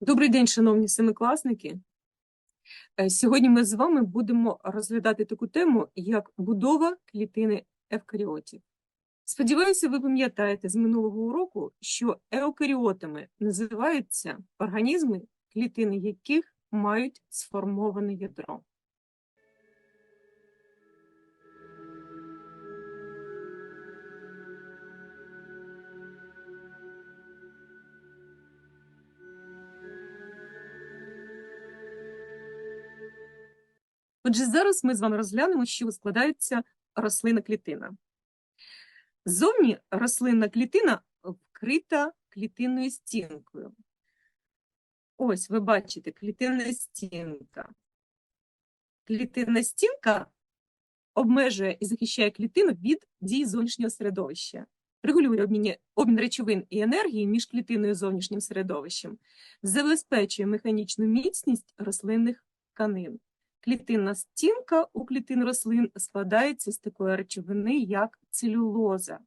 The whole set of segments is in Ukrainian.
Добрий день, шановні семикласники. Е, Сьогодні ми з вами будемо розглядати таку тему, як будова клітини евкаріотів. Сподіваюся, ви пам'ятаєте з минулого уроку, що еукаріотами називаються організми, клітини яких мають сформоване ядро. Отже, зараз ми з вами розглянемо, з чого складається рослинна клітина. Ззовні рослинна клітина вкрита клітинною стінкою. Ось ви бачите клітинна стінка. Клітинна стінка обмежує і захищає клітину від дій зовнішнього середовища, регулює обмін, обмін речовин і енергії між клітиною і зовнішнім середовищем, забезпечує механічну міцність рослинних тканин. Клітинна стінка у клітин рослин складається з такої речовини, як целюлоза.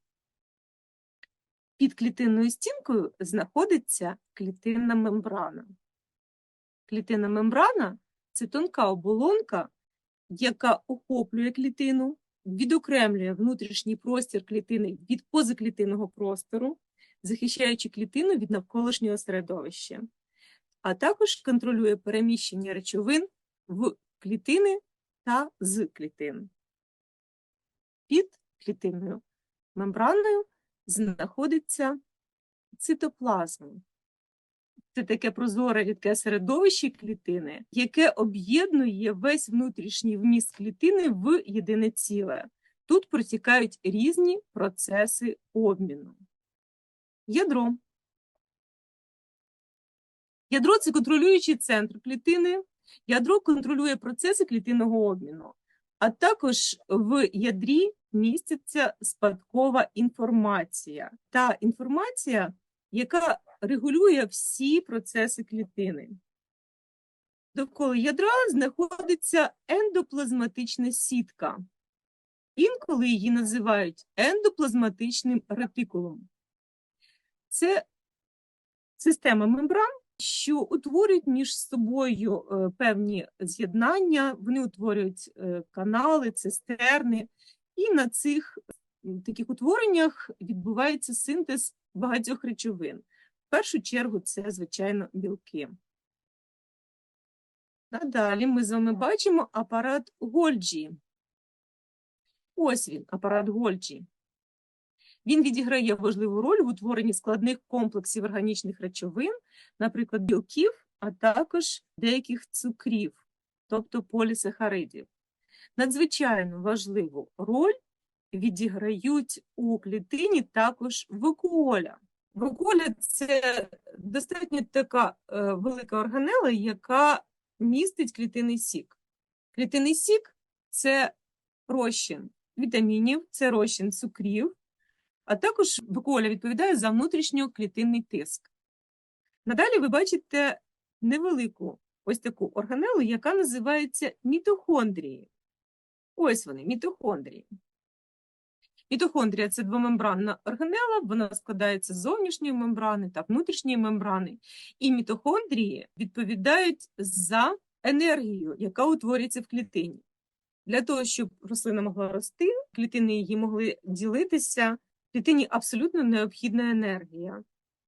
Під клітинною стінкою знаходиться клітинна мембрана. Клітинна мембрана це тонка оболонка, яка охоплює клітину, відокремлює внутрішній простір клітини від позаклітинного простору, захищаючи клітину від навколишнього середовища, а також контролює переміщення речовин в клітини та з клітин. Під клітинною мембраною знаходиться цитоплазма. Це таке прозоре рідке середовище клітини, яке об'єднує весь внутрішній вміст клітини в єдине ціле. Тут протікають різні процеси обміну. Ядро. Ядро це контролюючий центр клітини. Ядро контролює процеси клітинного обміну, а також в ядрі міститься спадкова інформація. Та інформація, яка регулює всі процеси клітини. Довкола ядра знаходиться ендоплазматична сітка. Інколи її називають ендоплазматичним ретикулом. Це система мембран, що утворюють між собою е, певні з'єднання, вони утворюють е, канали, цистерни, і на цих таких утвореннях відбувається синтез багатьох речовин. В першу чергу це, звичайно, білки. Надалі ми з вами бачимо апарат Гольджі. Ось він, апарат Гольджі. Він відіграє важливу роль в утворенні складних комплексів органічних речовин, наприклад, білків, а також деяких цукрів, тобто полісахаридів. Надзвичайно важливу роль відіграють у клітині також вакуоля. Вакуоля – це достатньо така е, велика органела, яка містить клітинний сік. Клітинний сік – це розчин вітамінів, це розчин цукрів, а також вакуоля відповідає за внутрішньоклітинний тиск. Надалі ви бачите невелику ось таку органелу, яка називається мітохондрії. Ось вони, мітохондрії. Мітохондрія – це двомембранна органела, вона складається з зовнішньої мембрани та внутрішньої мембрани. І мітохондрії відповідають за енергію, яка утворюється в клітині. Для того, щоб рослина могла рости, клітини її могли ділитися, клітині абсолютно необхідна енергія.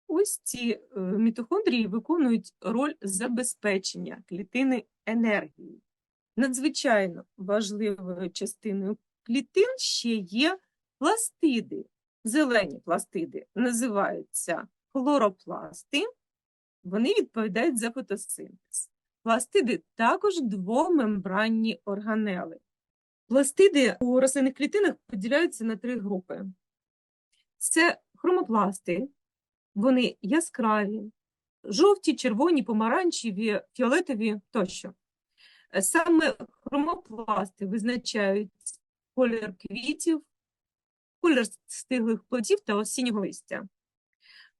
Ось ці е, мітохондрії виконують роль забезпечення клітини енергії. Надзвичайно важливою частиною клітин ще є пластиди. Зелені пластиди називаються хлоропласти, вони відповідають за фотосинтез. Пластиди також двомембранні органели. Пластиди у рослинних клітинах поділяються на три групи. Це хромопласти, вони яскраві, жовті, червоні, помаранчеві, фіолетові тощо. Саме хромопласти визначають колір квітів, колір стиглих плодів та осіннього листя.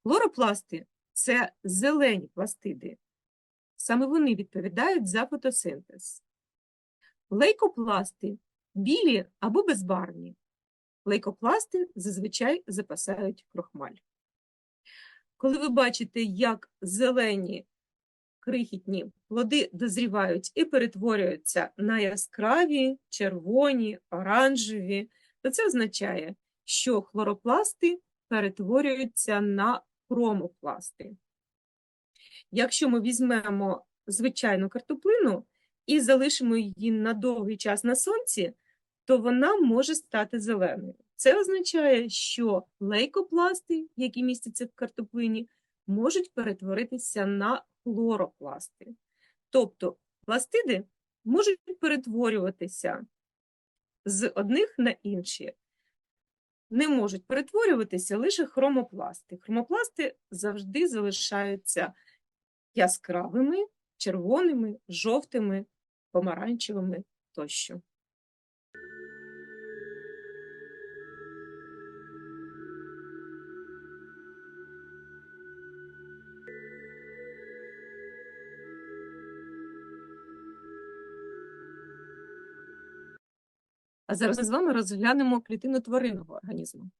Хлоропласти – це зелені пластиди. Саме вони відповідають за фотосинтез. Лейкопласти – білі або безбарвні. Лейкопласти зазвичай запасають крохмаль. Коли ви бачите, як зелені крихітні плоди дозрівають і перетворюються на яскраві, червоні, оранжеві, то це означає, що хлоропласти перетворюються на хромопласти. Якщо ми візьмемо звичайну картоплину і залишимо її на довгий час на сонці, то вона може стати зеленою. Це означає, що лейкопласти, які містяться в картоплині, можуть перетворитися на хлоропласти. Тобто пластиди можуть перетворюватися з одних на інші. Не можуть перетворюватися лише хромопласти. Хромопласти завжди залишаються яскравими, червоними, жовтими, помаранчевими тощо. А зараз ми з вами розглянемо клітину тваринного організму.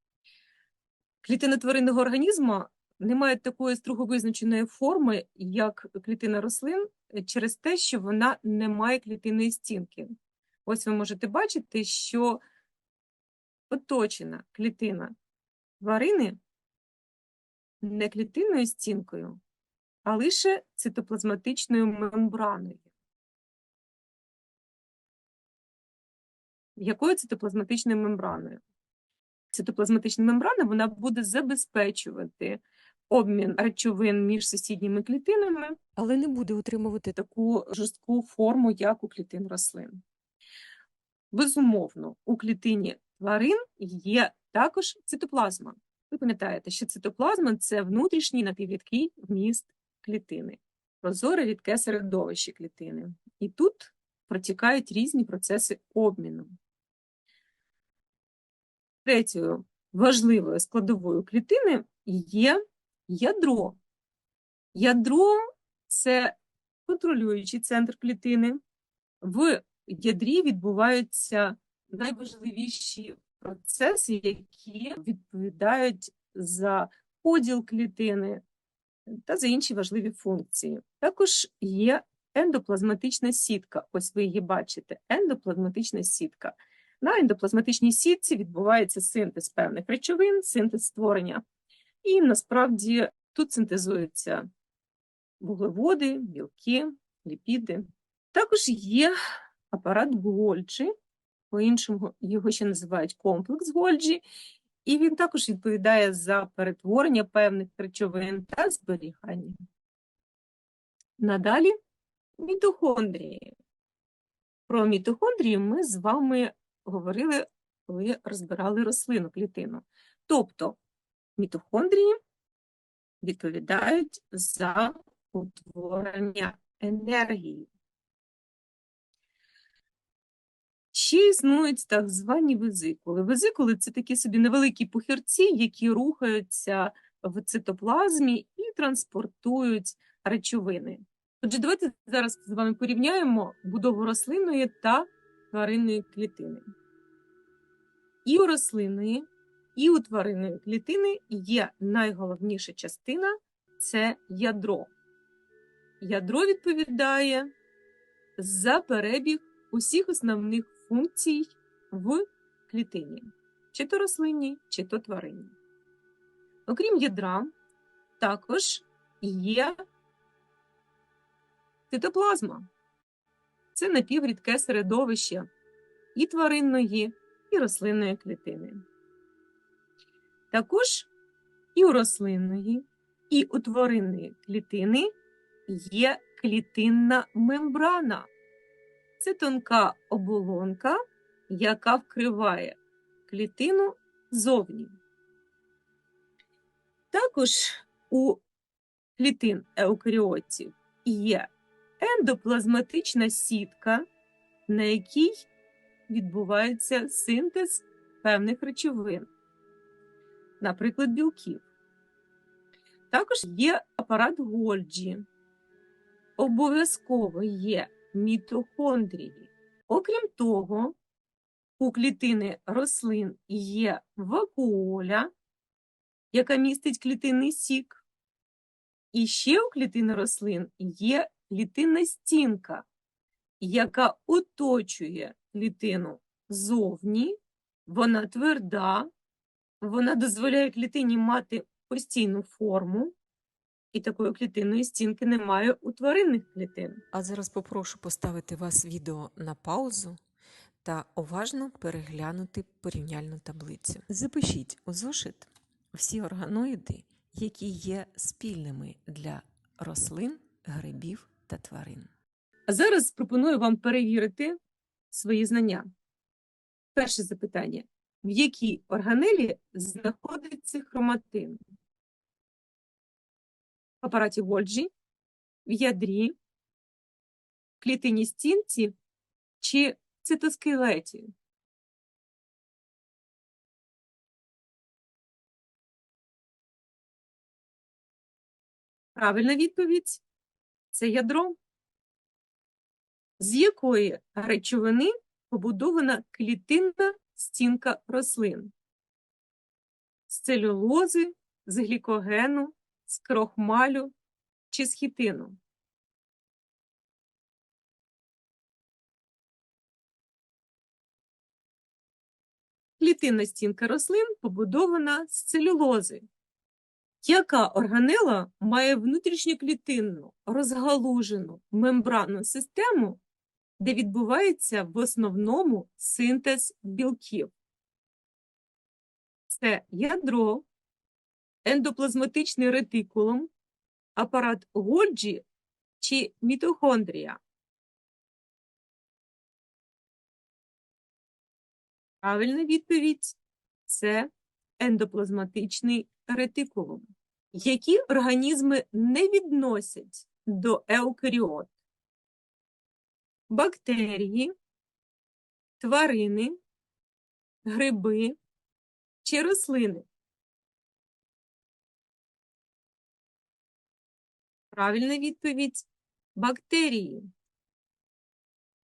Клітини тваринного організму не мають такої строго визначеної форми, як клітина рослин, е, через те, що вона не має клітинної стінки. Ось ви можете бачити, що оточена клітина тварини не клітинною стінкою, а лише цитоплазматичною мембраною. Якою цитоплазматичною мембраною? Цитоплазматична мембрана вона буде забезпечувати обмін речовин між сусідніми клітинами, але не буде утримувати таку жорстку форму, як у клітин рослин. Безумовно, у клітині тварин є також цитоплазма. Ви пам'ятаєте, що цитоплазма це внутрішній напіврідкий вміст клітини, прозоре рідке середовище клітини. І тут протікають різні процеси обміну. Третьою важливою складовою клітини є ядро. Ядро це контролюючий центр клітини. В ядрі відбуваються найважливіші процеси, які відповідають за поділ клітини та за інші важливі функції. Також є ендоплазматична сітка. Ось ви її бачите, ендоплазматична сітка. На ендоплазматичній сітці відбувається синтез певних речовин, синтез створення. І насправді тут синтезуються вуглеводи, білки, ліпіди. Також є апарат Гольджі, по-іншому його ще називають комплекс Гольджі, і він також відповідає за перетворення певних речовин та зберігання. Надалі мітохондрії. Про мітохондрії ми з вами говорили, коли розбирали рослину клітину. Тобто мітохондрії відповідають за утворення енергії. Ще існують так звані везикули. Везикули це такі собі невеликі пухірці, які рухаються в цитоплазмі і транспортують речовини. Отже, давайте зараз з вами порівняємо будову рослинної та тваринної клітини. І у рослинної, і у тваринної клітини є найголовніша частина це ядро. Ядро відповідає за перебіг усіх основних функцій в клітині, чи то рослинній, чи то тваринній. Окрім ядра, також є цитоплазма. Це напіврідке середовище і тваринної, і рослинної клітини. Також і у рослинної, і у тваринної клітини є клітинна мембрана. Це тонка оболонка, яка вкриває клітину зовні. Також у клітин еукаріотів є ендоплазматична сітка, на якій відбувається синтез певних речовин, наприклад, білків. Також є апарат Гольджі. Обов'язково є мітохондрії. Окрім того, у клітини рослин є вакуоля, яка містить клітинний сік. І ще у клітини рослин є клітинна стінка, яка оточує клітину зовні, вона тверда, вона дозволяє клітині мати постійну форму, і такої клітинної стінки немає у тваринних клітин. А зараз попрошу поставити вас відео на паузу та уважно переглянути порівняльну таблицю. Запишіть у зошит всі органоїди, які є спільними для рослин, грибів та тварин. А зараз пропоную вам перевірити свої знання. Перше запитання: в якій органелі знаходиться хроматин? В апараті Гольджі, в ядрі, в клітині стінці чи цитоскелеті? Правильна відповідь це ядро. З якої речовини побудована клітинна стінка рослин? З целюлози, з глікогену, з крохмалю чи з хітину? Клітинна стінка рослин побудована з целюлози. Яка органела має внутрішньоклітинну розгалужену мембранну систему, де відбувається в основному синтез білків? Це ядро, ендоплазматичний ретикулум, апарат Гольджі чи мітохондрія? Правильна відповідь це ендоплазматичний ретикулум. Які організми не відносять до еукаріот? Бактерії, тварини, гриби чи рослини? Правильна відповідь бактерії.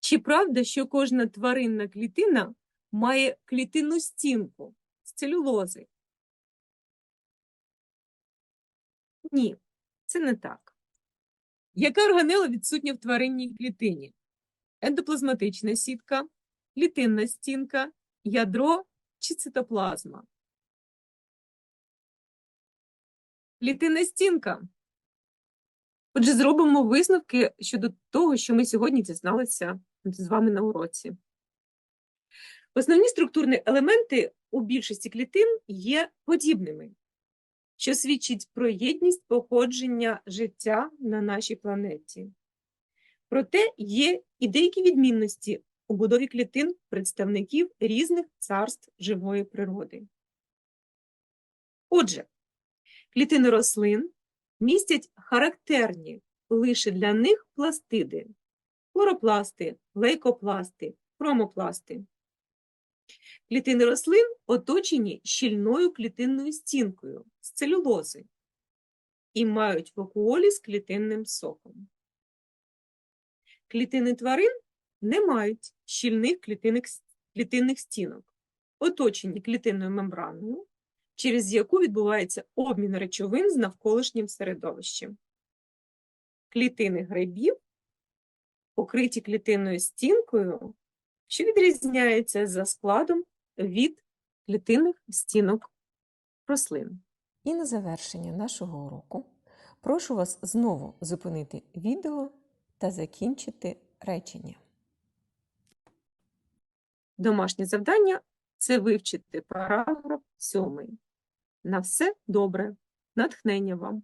Чи правда, що кожна тваринна клітина має клітинну стінку з целюлози? Ні, це не так. Яка органела відсутня в тваринній клітині? Ендоплазматична сітка, клітинна стінка, ядро чи цитоплазма? Клітинна стінка. Отже, зробимо висновки щодо того, що ми сьогодні дізналися з вами на уроці. Основні структурні елементи у більшості клітин є подібними що свідчить про єдність походження життя на нашій планеті. Проте є і деякі відмінності у будові клітин представників різних царств живої природи. Отже, клітини рослин містять характерні лише для них пластиди, хлоропласти, лейкопласти, хромопласти. Клітини рослин оточені щільною клітинною стінкою з целюлози і мають вакуолі з клітинним соком. Клітини тварин не мають щільних клітинних, стінок, оточені клітинною мембраною, через яку відбувається обмін речовин з навколишнім середовищем. Клітини грибів покриті клітинною стінкою що відрізняється за складом від клітинних стінок рослин. І на завершення нашого уроку прошу вас знову зупинити відео та закінчити речення. Домашнє завдання це вивчити параграф 7. На все добре. Натхнення вам!